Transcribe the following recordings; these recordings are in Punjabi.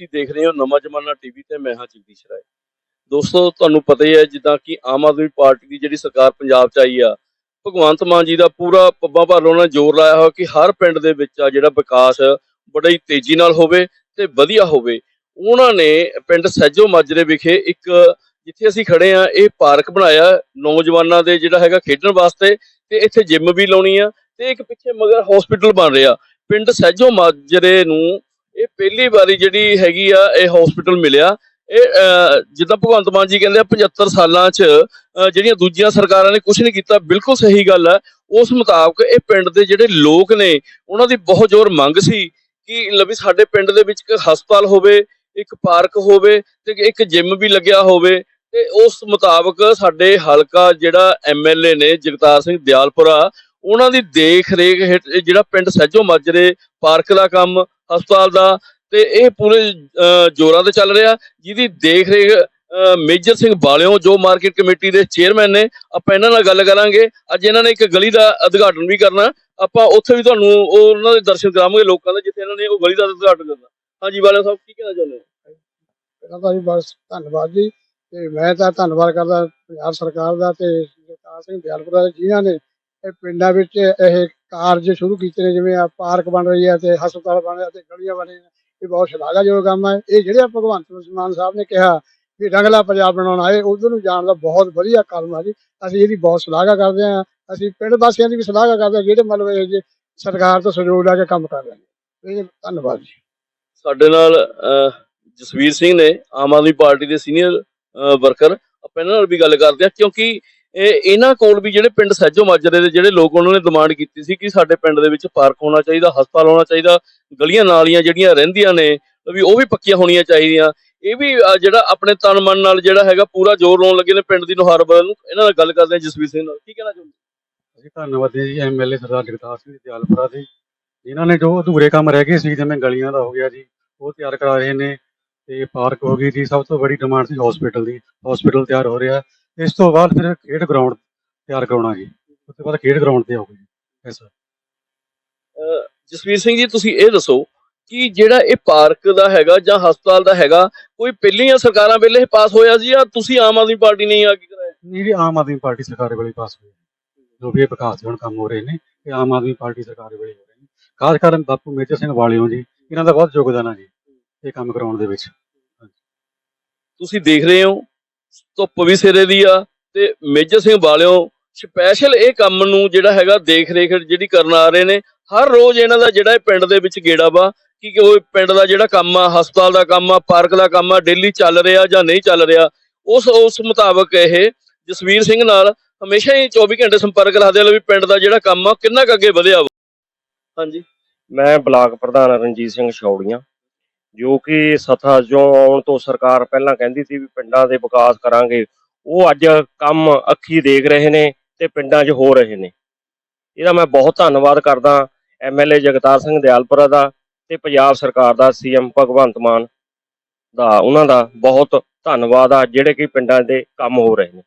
ਤੁਸੀਂ ਦੇਖ ਰਹੇ ਹੋ ਨਵਾਂ ਜ਼ਮਾਨਾ ਟੀਵੀ ਤੇ, ਮੈਂ ਹਾਂ ਜਗਦੀਸ਼ ਰਾਏ। ਦੋਸਤੋ, ਤੁਹਾਨੂੰ ਪਤਾ ਹੀ ਹੈ, ਜਿੱਦਾਂ ਕਿ ਆਮ ਆਦਮੀ ਪਾਰਟੀ ਦੀ ਜਿਹੜੀ ਸਰਕਾਰ ਪੰਜਾਬ 'ਚ ਆਈ ਆ, ਭਗਵੰਤ ਮਾਨ ਜੀ ਦਾ ਪੂਰਾ ਪੱਬਾਂ ਭਰ ਉਹਨਾਂ ਜ਼ੋਰ ਲਾਇਆ ਹੋਇਆ ਕਿ ਹਰ ਪਿੰਡ ਦੇ ਵਿੱਚ ਆ ਜਿਹੜਾ ਵਿਕਾਸ ਬੜੀ ਤੇਜ਼ੀ ਨਾਲ ਹੋਵੇ ਤੇ ਵਧੀਆ ਹੋਵੇ। ਉਹਨਾਂ ਨੇ ਪਿੰਡ ਸਹਿਜੋ ਮਾਜਰੇ ਵਿਖੇ ਇੱਕ, ਜਿੱਥੇ ਅਸੀਂ ਖੜੇ ਆ, ਇਹ ਪਾਰਕ ਬਣਾਇਆ। ਨੌਜਵਾਨਾਂ ਦੇ ਜਿਹੜਾ ਹੈਗਾ ਖੇਡਣ ਵਾਸਤੇ ਤੇ ਇੱਥੇ ਜਿਮ ਵੀ ਲਾਉਣੀ ਆ ਤੇ ਇੱਕ ਪਿੱਛੇ ਮਗਰ ਹਸਪੀਟਲ ਬਣ ਰਿਹਾ। ਪਿੰਡ ਸਹਿਜੋ ਮਾਜਰੇ ਨੂੰ ਇਹ ਪਹਿਲੀ ਵਾਰੀ ਜਿਹੜੀ ਹੈਗੀ ਆ, ਇਹ ਹਸਪੀਟਲ ਮਿਲਿਆ। ਇਹ ਜਿੱਦਾਂ ਭਗਵੰਤ ਮਾਨ ਜੀ ਕਹਿੰਦੇ ਆ 75 ਸਾਲਾਂ 'ਚ ਜਿਹੜੀਆਂ ਦੂਜੀਆਂ ਸਰਕਾਰਾਂ ਨੇ ਕੁਝ ਨਹੀਂ ਕੀਤਾ, ਬਿਲਕੁਲ ਸਹੀ ਗੱਲ ਹੈ ਉਸ ਮੁਤਾਬਕ ਇਹ ਪਿੰਡ ਦੇ ਜਿਹੜੇ ਲੋਕ ਨੇ, ਉਹਨਾਂ ਦੀ ਬਹੁਤ ਜ਼ੋਰ ਮੰਗ ਸੀ ਕਿ ਲਵੀ ਸਾਡੇ ਪਿੰਡ ਦੇ ਵਿੱਚ ਇੱਕ ਹਸਪਤਾਲ ਹੋਵੇ, ਇੱਕ ਪਾਰਕ ਹੋਵੇ ਤੇ ਇੱਕ ਜਿਮ ਵੀ ਲੱਗਿਆ ਹੋਵੇ। ਤੇ ਉਸ ਮੁਤਾਬਕ ਸਾਡੇ ਹਲਕਾ ਜਿਹੜਾ ਐਮਐਲਏ ਨੇ, ਜਗਤਾਰ ਸਿੰਘ ਦਿਆਲਪੁਰਾ, ਉਹਨਾਂ ਦੀ ਦੇਖ ਰੇਖ ਹੇਠ ਜਿਹੜਾ ਪਿੰਡ ਸਹਿਜੋ ਮਾਜਰੇ ਪਾਰਕ ਦਾ ਕੰਮ ਹਸਪਤਾਲ ਦਾ ਤੇ ਇਹ ਪੂਰੇ ਜ਼ੋਰਾਂ ਤੇ ਚੱਲ ਰਿਹਾ। ਜਿਹਦੀ ਦੇਖ ਰੇਖ ਮੇਜਰ ਸਿੰਘ ਬਾਲਿਓ, ਜੋ ਮਾਰਕੀਟ ਕਮੇਟੀ ਦੇ ਚੇਅਰਮੈਨ ਨੇ, ਆਪਾਂ ਇਹਨਾਂ ਨਾਲ ਗੱਲ ਕਰਾਂਗੇ। ਅੱਜ ਇਹਨਾਂ ਨੇ ਇੱਕ ਗਲੀ ਦਾ ਉਦਘਾਟਨ ਵੀ ਕਰਨਾ। ਆਪਾਂ ਉੱਥੇ ਵੀ ਤੁਹਾਨੂੰ ਉਹ ਉਹਨਾਂ ਦੇ ਦਰਸ਼ਨ ਕਰਾਵਾਂਗੇ ਲੋਕਾਂ ਦੇ, ਜਿੱਥੇ ਇਹਨਾਂ ਨੇ ਉਹ ਗਲੀ ਦਾ ਉਦਘਾਟਨ ਕਰਨਾ। ਹਾਂਜੀ ਬਾਲਿਓ ਸਾਹਿਬ, ਕੀ ਕਹਿਣਾ ਚਾਹੁੰਦੇ ਹੋ? ਪਹਿਲਾਂ ਤਾਂ ਜੀ ਬਸ ਧੰਨਵਾਦ ਜੀ। ਤੇ ਮੈਂ ਤਾਂ ਧੰਨਵਾਦ ਕਰਦਾ ਪੰਜਾਬ ਸਰਕਾਰ ਦਾ ਤੇ ਜਗਤਾਰ ਸਿੰਘ ਦਿਆਲਪੁਰਾ ਦਾ ਜਿਨ੍ਹਾਂ ਨੇ ਇਹ ਪਿੰਡਾਂ ਵਿੱਚ ਇਹ ਕਾਰਜ ਸ਼ੁਰੂ ਕੀਤੇ ਨੇ, ਜਿਵੇਂ ਆ ਪਾਰਕ ਬਣ ਰਹੀ ਹੈ ਤੇ ਹਸਪਤਾਲ ਬਣ ਰਿਹਾ ਤੇ ਗਲੀਆਂ ਬਣ ਰਹੀਆਂ ਇਹ ਬਹੁਤ ਸ਼ਲਾਘਾਯੋਗ ਕੰਮ ਹੈ। ਇਹ ਜਿਹੜੇ ਭਗਵੰਤ ਮਾਨ ਸਾਹਿਬ ਨੇ ਕਿਹਾ ਵੀ ਰੰਗਲਾ ਪੰਜਾਬ ਬਣਾਉਣਾ ਹੈ ਉਧਰ ਨੂੰ ਜਾਣ ਦਾ ਬਹੁਤ ਵਧੀਆ ਕਦਮ ਹੈ ਜੀ। ਅਸੀਂ ਇਹਦੀ ਬਹੁਤ ਸ਼ਲਾਘਾ ਕਰਦੇ ਹਾਂ। ਅਸੀਂ ਪਿੰਡ ਵਾਸੀਆਂ ਦੀ ਵੀ ਸ਼ਲਾਘਾ ਕਰਦੇ ਹਾਂ, ਜਿਹੜੇ ਮਤਲਬ ਇਹ ਜੇ ਸਰਕਾਰ ਤੋਂ ਸਹਿਯੋਗ ਲੈ ਕੇ ਕੰਮ ਕਰ ਰਹੇ ਨੇ। ਇਹ ਧੰਨਵਾਦ ਜੀ। ਸਾਡੇ ਨਾਲ ਜਸਵੀਰ ਸਿੰਘ ਨੇ, ਆਮ ਆਦਮੀ ਪਾਰਟੀ ਦੇ ਸੀਨੀਅਰ ਵਰਕਰ। ਆਪਾਂ ਇਹਨਾਂ ਨਾਲ ਵੀ ਗੱਲ ਕਰਦੇ ਆ ਕਿਉਂਕਿ ਇਹ ਇਹਨਾਂ ਕੋਲ ਵੀ ਜਿਹੜੇ ਪਿੰਡ ਸਹਿਜੋ ਮਾਜਰੇ ਦੇ ਜਿਹੜੇ ਲੋਕ ਉਹਨਾਂ ਨੇ ਡਿਮਾਂਡ ਕੀਤੀ ਸੀ ਕਿ ਸਾਡੇ ਪਿੰਡ ਦੇ ਵਿੱਚ ਪਾਰਕ ਹੋਣਾ ਚਾਹੀਦਾ, ਹਸਪਤਾਲ ਹੋਣਾ ਚਾਹੀਦਾ, ਗਲੀਆਂ ਨਾਲੀਆਂ ਜਿਹੜੀਆਂ ਰਹਿੰਦੀਆਂ ਨੇ ਵੀ ਉਹ ਵੀ ਪੱਕੀਆਂ ਹੋਣੀਆਂ ਚਾਹੀਦੀਆਂ। ਇਹ ਵੀ ਜਿਹੜਾ ਆਪਣੇ ਤਨ ਮਨ ਨਾਲ ਜਿਹੜਾ ਹੈਗਾ ਪੂਰਾ ਜ਼ੋਰ ਲਾਉਣ ਲੱਗੇ ਨੇ ਪਿੰਡ ਦੀ ਨੁਹਾਰ ਬਦਲ ਨੂੰ। ਇਹਨਾਂ ਨਾਲ ਗੱਲ ਕਰਦੇ ਹਾਂ ਜਸਵੀਰ ਸਿੰਘ ਨਾਲ। ਕੀ ਕਹਿਣਾ ਚਾਹੁੰਦੇ ਅਸੀਂ ਧੰਨਵਾਦੀ ਜੀ ਐਮਐਲਏ ਸਰਦਾਰ ਜਗਤਾਰ ਸਿੰਘ ਦਿਆਲਪੁਰਾ ਦੇ। ਜਿਨ੍ਹਾਂ ਨੇ ਜੋ ਅਧੂਰੇ ਕੰਮ ਰਹਿ ਗਏ ਸੀ, ਜਿਵੇਂ ਗਲੀਆਂ ਦਾ ਹੋ ਗਿਆ ਜੀ, ਉਹ ਤਿਆਰ ਕਰਾ ਰਹੇ ਨੇ। ਤੇ ਪਾਰਕ ਹੋ ਗਈ ਜੀ, ਸਭ ਤੋਂ ਵੱਡੀ ਡਿਮਾਂਡ ਸੀ ਹਸਪੀਟਲ ਦੀ। ਹਸਪੀਟਲ ਤਿਆਰ ਹੋ ਰਿਹਾ। ਇਸ ਤੋਂ ਬਾਅਦ ਫਿਰ ਖੇਡ ਗਰਾਊਂਡ ਤਿਆਰ ਕਰਾਉਣਾ ਜੀ ਉਸ ਤੋਂ ਬਾਅਦ ਖੇਡ ਗਰਾਊਂਡ ਤੇ ਹੋਊਗੀ ਐਸਾ ਅਹ ਜਸਵੀਰ ਸਿੰਘ ਜੀ ਤੁਸੀਂ ਇਹ ਦੱਸੋ ਕਿ ਜਿਹੜਾ ਇਹ ਪਾਰਕ ਦਾ ਹੈਗਾ ਜਾਂ ਹਸਪਤਾਲ ਦਾ ਹੈਗਾ ਕੋਈ ਪਹਿਲੀਆਂ ਸਰਕਾਰਾਂ ਵੇਲੇ ਪਾਸ ਹੋਇਆ ਸੀ ਜਾਂ ਤੁਸੀਂ ਆਮ ਆਦਮੀ ਪਾਰਟੀ ਨੇ ਹੀ ਆ ਕੇ ਕਰਾਇਆ? ਨਹੀਂ ਜੀ ਆਮ ਆਦਮੀ ਪਾਰਟੀ ਸਰਕਾਰ ਵੇਲੇ ਪਾਸ ਹੋਈ ਜੋ ਵੀ ਇਹ ਵਿਕਾਸ ਦੇ ਹੁਣ ਕੰਮ ਹੋ ਰਹੇ ਨੇ ਇਹ ਆਮ ਆਦਮੀ ਪਾਰਟੀ ਸਰਕਾਰ ਵੇਲੇ ਹੋ ਰਹੇ ਨੇ। ਖਾਸ ਕਰਕੇ ਬਾਪੂ ਮੇਜਰ ਸਿੰਘ ਵਾਲਿਓ ਜੀ ਇਹਨਾਂ ਦਾ ਬਹੁਤ ਯੋਗਦਾਨ ਹੈ ਜੀ ਇਹ ਕੰਮ ਕਰਾਉਣ ਦੇ ਵਿੱਚ। ਤੁਸੀਂ ਦੇਖ ਰਹੇ ਹੋ ਧੁੱਪ ਵੀ ਸਿਰੇ ਦੀ ਆ ਤੇ ਮੇਜਰ ਸਿੰਘ ਵਾਲਿਓ ਸਪੈਸ਼ਲ ਇਹ ਕੰਮ ਨੂੰ ਜਿਹੜਾ ਹੈਗਾ ਦੇਖ ਰੇਖ ਜਿਹੜੀ ਕਰਨ ਆ ਰਹੇ ਨੇ ਹਰ ਰੋਜ਼ ਇਹਨਾਂ ਦਾ ਜਿਹੜਾ ਇਹ ਪਿੰਡ ਦੇ ਵਿੱਚ ਗੇੜਾ ਵਾ ਕਿ ਉਹ ਪਿੰਡ ਦਾ ਜਿਹੜਾ ਕੰਮ ਆ ਹਸਪਤਾਲ ਦਾ ਕੰਮ ਆ ਪਾਰਕ ਦਾ ਕੰਮ ਆ ਡੇਲੀ ਚੱਲ ਰਿਹਾ ਜਾਂ ਨਹੀਂ ਚੱਲ ਰਿਹਾ ਉਸ ਉਸ ਮੁਤਾਬਕ ਇਹ ਜਸਵੀਰ ਸਿੰਘ ਨਾਲ ਹਮੇਸ਼ਾ ਹੀ 24 ਘੰਟੇ ਸੰਪਰਕ ਰੱਖਦੇ ਆ ਵੀ ਪਿੰਡ ਦਾ ਜਿਹੜਾ ਕੰਮ ਆ ਕਿੰਨਾ ਕੁ ਅੱਗੇ ਵਧਿਆ ਵਾ। ਹਾਂਜੀ। ਮੈਂ ਬਲਾਕ ਪ੍ਰਧਾਨ ਰਣਜੀਤ ਸਿੰਘ ਛੌੜੀਆਂ ਜੋ ਕਿ ਸਥਾ ਜੋ ਆਉਣ ਤੋਂ ਸਰਕਾਰ ਪਹਿਲਾਂ ਕਹਿੰਦੀ ਸੀ ਵੀ ਪਿੰਡਾਂ ਦੇ ਵਿਕਾਸ ਕਰਾਂਗੇ ਉਹ ਅੱਜ ਕੰਮ ਅੱਖੀ ਦੇਖ ਰਹੇ ਨੇ ਤੇ ਪਿੰਡਾਂ 'ਚ ਹੋ ਰਹੇ ਨੇ। ਇਹਦਾ ਮੈਂ ਬਹੁਤ ਧੰਨਵਾਦ ਕਰਦਾ ਐਮਐਲਏ ਜਗਤਾਰ ਸਿੰਘ ਦਿਆਲਪੁਰਾ ਦਾ ਤੇ ਪੰਜਾਬ ਸਰਕਾਰ ਦਾ ਸੀਐਮ ਭਗਵੰਤ ਮਾਨ ਦਾ। ਉਹਨਾਂ ਦਾ ਬਹੁਤ ਧੰਨਵਾਦ ਆ ਜਿਹੜੇ ਕਿ ਪਿੰਡਾਂ ਦੇ ਕੰਮ ਹੋ ਰਹੇ ਨੇ।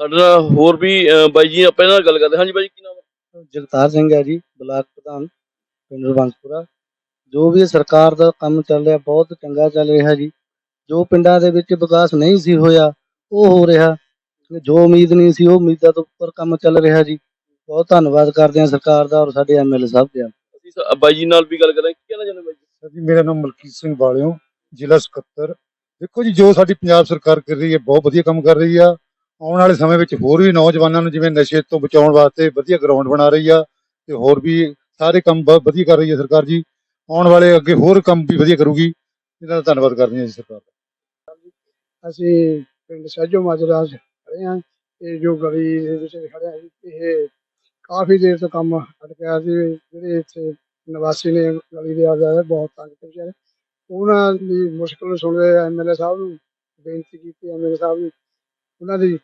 ਸਾਡੇ ਨਾਲ ਹੋਰ ਵੀ ਬਾਈ ਜੀ ਆਪਾਂ ਇਹਨਾਂ ਨਾਲ ਗੱਲ ਕਰਦੇ ਹਾਂ। ਹਾਂਜੀ ਬਾਈ ਜੀ ਕੀ ਨਾਮ ਹੈ? ਜਗਤਾਰ ਸਿੰਘ ਹੈ ਜੀ ਬਲਾਕ ਪ੍ਰਧਾਨ ਪਿੰਡ ਰਵੰਸਪੁਰਾ ਜੋ ਵੀ ਸਰਕਾਰ ਦਾ ਕੰਮ ਚੱਲ ਰਿਹਾ ਬਹੁਤ ਚੰਗਾ ਚੱਲ ਰਿਹਾ ਜੀ। ਜੋ ਪਿੰਡਾਂ ਦੇ ਵਿੱਚ ਵਿਕਾਸ ਨਹੀਂ ਸੀ ਹੋਇਆ ਉਹ ਹੋ ਰਿਹਾ। ਜੋ ਉਮੀਦ ਨਹੀਂ ਸੀ ਉਹ ਉਮੀਦਾਂ ਤੋਂ ਉੱਪਰ ਕੰਮ ਚੱਲ ਰਿਹਾ ਜੀ। ਬਹੁਤ ਧੰਨਵਾਦ ਕਰਦੇ ਹਾਂ ਸਰਕਾਰ ਦਾ ਔਰ ਸਾਡੇ ਐਮਐਲਏ ਸਾਹਿਬ ਦਾ ਅਸੀਂ ਸ- ਬਾਈ ਜੀ ਨਾਲ ਵੀ ਗੱਲ ਕਰਾਂਗੇ। ਕੀ ਕਹਿਣਾ ਚਾਹੁੰਦੇ ਬਾਈ ਜੀ? ਸਰ ਜੀ ਮੇਰਾ ਨਾਮ ਮਲਕੀਤ ਸਿੰਘ ਵਾਲਿਓ ਜ਼ਿਲ੍ਹਾ ਸਕੱਤਰ। ਦੇਖੋ ਜੀ ਜੋ ਸਾਡੀ ਪੰਜਾਬ ਸਰਕਾਰ ਕਰ ਰਹੀ ਹੈ ਬਹੁਤ ਵਧੀਆ ਕੰਮ ਕਰ ਰਹੀ ਆ। ਆਉਣ ਵਾਲੇ ਸਮੇਂ ਵਿੱਚ ਹੋਰ ਵੀ ਨੌਜਵਾਨਾਂ ਨੂੰ ਜਿਵੇਂ ਨਸ਼ੇ ਤੋਂ ਬਚਾਉਣ ਵਾਸਤੇ ਵਧੀਆ ਗਰਾਊਂਡ ਬਣਾ ਰਹੀ ਆ ਤੇ ਹੋਰ ਵੀ ਸਾਰੇ ਕੰਮ ਬਹੁਤ ਵਧੀਆ ਕਰ ਰਹੀ ਹੈ ਸਰਕਾਰ ਜੀ। ਆਉਣ ਵਾਲੇ ਅੱਗੇ ਹੋਰ ਕੰਮ ਵੀ ਵਧੀਆ ਕਰੂਗੀ। ਇਹਨਾਂ ਧੰਨਵਾਦ ਕਰਦੇ ਹਾਂ ਜੀ ਸਰਕਾਰ ਦਾ। ਅਸੀਂ ਪਿੰਡ ਸਹਿਜੋ ਮਾਜਰਾ ਖੜੇ ਹਾਂ। ਇਹ ਜੋ ਗਲੀ ਦੇ ਵਿੱਚ ਖੜੇ ਇਹ ਕਾਫੀ ਦੇਰ ਤੋਂ ਕੰਮ ਅਟਕਿਆ ਸੀ। ਜਿਹੜੇ ਇੱਥੇ ਨਿਵਾਸੀ ਨੇ ਗਲੀ ਦੇ ਆ ਬਹੁਤ ਤੰਗ ਤੇ ਵਿਚਾਰੇ। ਉਹਨਾਂ ਦੀ ਮੁਸ਼ਕਲ ਨੂੰ ਸੁਣਦੇ ਐਮਐਲਏ ਸਾਹਿਬ ਨੂੰ ਬੇਨਤੀ ਕੀਤੀ ਐਮਐਲਏ ਸਾਹਿਬ ਨੂੰ। ਉਹਨਾਂ ਦੀ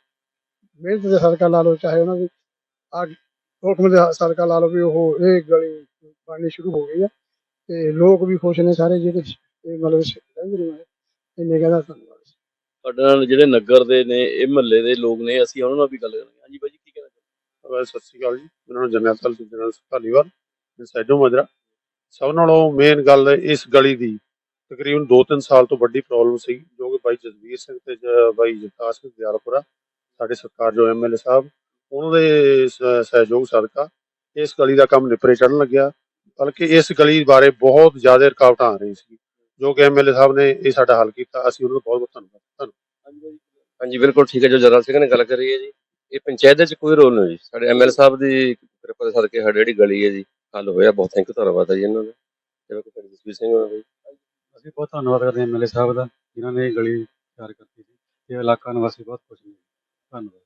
ਮਿਹਨਤ ਦੇ ਸਦਕਾ ਲਾ ਲਓ, ਚਾਹੇ ਉਹਨਾਂ ਦੀ ਆ ਹੁਕਮ ਦੇ ਸਦਕਾ ਲਾ ਲਓ ਵੀ ਉਹ ਇਹ ਗਲੀ ਬਣਨੀ ਸ਼ੁਰੂ ਹੋ ਗਈ ਹੈ। ਤੇ ਲੋਕ ਵੀ ਖੁਸ਼ ਨੇ ਸਾਰੇ ਜਿਹੜੇ ਇਹ ਮਤਲਬ ਰਹਿੰਦੇ ਨੇ ਇੰਨੇ ਕਹਿੰਦਾ ਧੰਨਵਾਦ ਸਾਡੇ ਨਾਲ ਜਿਹੜੇ ਨਗਰ ਦੇ ਨੇ ਇਹ ਮਹੱਲੇ ਦੇ ਲੋਕ ਨੇ ਅਸੀਂ ਉਹਨਾਂ ਨਾਲ ਵੀ ਗੱਲ ਕਰਾਂਗੇ। ਹਾਂਜੀ ਬਾਈ ਜੀ ਕੀ ਕਹਿਣਾ ਚਾਹੁੰਦੇ ਸਤਿ ਸ਼੍ਰੀ ਅਕਾਲ ਜੀ। ਮੇਰਾ ਨਾਮ ਜਰਨੈਲ ਸਿੰਘ ਜਨਰਲ ਧਾਲੀਵਾਲ। ਮੈਂ ਸੈਜੋ ਮਜਰਾ। ਸਭ ਨਾਲੋਂ ਮੇਨ ਗੱਲ ਇਸ ਗਲੀ ਦੀ ਤਕਰੀਬਨ 2-3 ਸਾਲ ਤੋਂ ਵੱਡੀ ਪ੍ਰੋਬਲਮ ਸੀ ਜੋ ਕਿ ਬਾਈ ਜਸਵੀਰ ਸਿੰਘ ਤੇ ਜ- ਬਾਈ ਜਗਤਾਰ ਸਿੰਘ ਦਿਆਲਪੁਰਾ ਸਾਡੇ ਸਰਕਾਰ ਜੋ ਐਮਐਲਏ ਸਾਹਿਬ ਉਹਨਾਂ ਦੇ ਸ- ਸਹਿਯੋਗ ਸਦਕਾ ਇਸ ਗਲੀ ਦਾ ਕੰਮ ਨਿਪਰੇ ਚੜਨ ਲੱਗਿਆ। ਬਲਕਿ ਇਸ ਗਲੀ ਬਾਰੇ ਬਹੁਤ ਜ਼ਿਆਦਾ ਰੁਕਾਵਟਾਂ ਆ ਰਹੀਆਂ ਸੀ ਜੋ ਕਿ ਐਮਐਲਏ ਸਾਹਿਬ ਨੇ ਇਹ ਸਾਡਾ ਹੱਲ ਕੀਤਾ ਅਸੀਂ ਉਹਨਾਂ ਦਾ ਬਹੁਤ ਬਹੁਤ ਧੰਨਵਾਦ ਧੰਨਵਾਦ। ਹਾਂਜੀ ਬਿਲਕੁਲ ਠੀਕ ਹੈ ਜੋ ਜਰਨਲ ਸਿੰਘ ਨੇ ਗੱਲ ਕਰੀ ਹੈ ਜੀ ਇਹ ਪੰਚਾਇਤ ਦੇ ਚ ਕੋਈ ਰੋਲ ਨਹੀਂ ਜੀ ਸਾਡੇ ਐਮਐਲ ਸਾਹਿਬ ਦੀ ਕਿਰਪਾ ਦੇ ਸਦਕੇ ਸਾਡੀ ਜਿਹੜੀ ਗਲੀ ਹੈ ਜੀ ਹੱਲ ਹੋਇਆ ਬਹੁਤ ਥੈਂਕ ਯੂ ਧੰਨਵਾਦ ਹੈ ਜੀ ਇਹਨਾਂ ਦਾ ਜਿਵੇਂ ਕਿ ਜਸਵੀਰ ਸਿੰਘ ਹੋਣਾ ਜੀ। ਅਸੀਂ ਬਹੁਤ ਧੰਨਵਾਦ ਕਰਦੇ ਹਾਂ ਐਮਐਲਏ ਸਾਹਿਬ ਦਾ ਜਿਨ੍ਹਾਂ ਨੇ ਇਹ ਗਲੀ ਤਿਆਰ ਕੀਤੀ ਸੀ ਤੇ ਇਲਾਕਾ ਨਿਵਾਸੀ ਬਹੁਤ ਖੁਸ਼ ਨੇ ਧੰਨਵਾਦ।